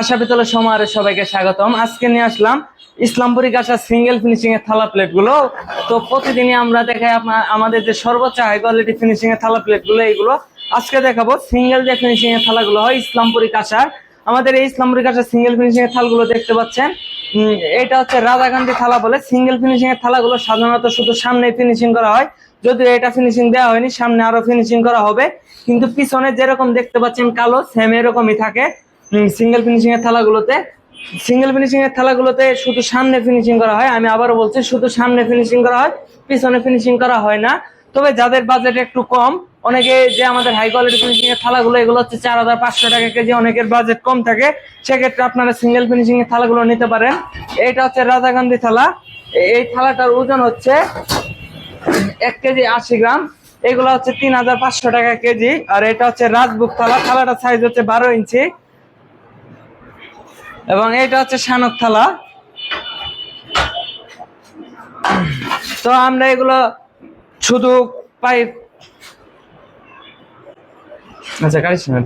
আশা সমারে সবাইকে স্বাগতম। আজকে নিয়ে আসলাম ইসলামপুরি কাঁচা সিঙ্গেল ফিনিশিং এর থালা প্লেটগুলো। তো প্রতিদিনই আমরা দেখাই আমাদের যে সর্বোচ্চ হাই কোয়ালিটি ফিনিশিং এর থালা প্লেটগুলো, এইগুলো। আজকে দেখাবো সিঙ্গেল যে ফিনিশিং এর থালাগুলো হয় ইসলামপুরি কাঁচার আমাদের এই ইসলামপুরি কাঁচার সিঙ্গেল ফিনিশিং এর থালগুলো দেখতে পাচ্ছেন। এটা হচ্ছে রাধাকান্তি থালা বলে। সিঙ্গেল ফিনিশিং এর থালাগুলো সাধারণত শুধু সামনে ফিনিশিং করা হয়। যদিও এটা ফিনিশিং দেওয়া হয়নি, সামনে আরও ফিনিশিং করা হবে। কিন্তু পিছনে যেরকম দেখতে পাচ্ছেন কালো সেম এরকমই থাকে। সিঙ্গেল ফিনিশিং এর থালাগুলোতে সিঙ্গেল ফিনিশিং এর থালাগুলোতে শুধু সামনে ফিনিশিং করা হয়। আমি আবারও বলছি, শুধু সামনে ফিনিশিং করা হয়, পিছনে ফিনিশিং করা হয় না। তবে যাদের বাজেট একটু কম, অনেকে যে আমাদের হাই কোয়ালিটি ফিনিশিং এর থালাগুলো, এগুলো হচ্ছে চার হাজার পাঁচশো টাকা কেজি, অনেকের বাজেট কম থাকে। সেক্ষেত্রে আপনারা সিঙ্গেল ফিনিশিং এর থালাগুলো নিতে পারেন। এটা হচ্ছে রাজা গান্ধী থালা। এই থালাটার ওজন হচ্ছে এক কেজি আশি গ্রাম। এগুলো হচ্ছে তিন হাজার পাঁচশো টাকা কেজি। আর এটা হচ্ছে রাজবুক থালা। থালাটার সাইজ হচ্ছে বারো ইঞ্চি। এবং এটা হচ্ছে শানক থালা। তো আমরা এগুলো শুধু পাইপ আচ্ছা না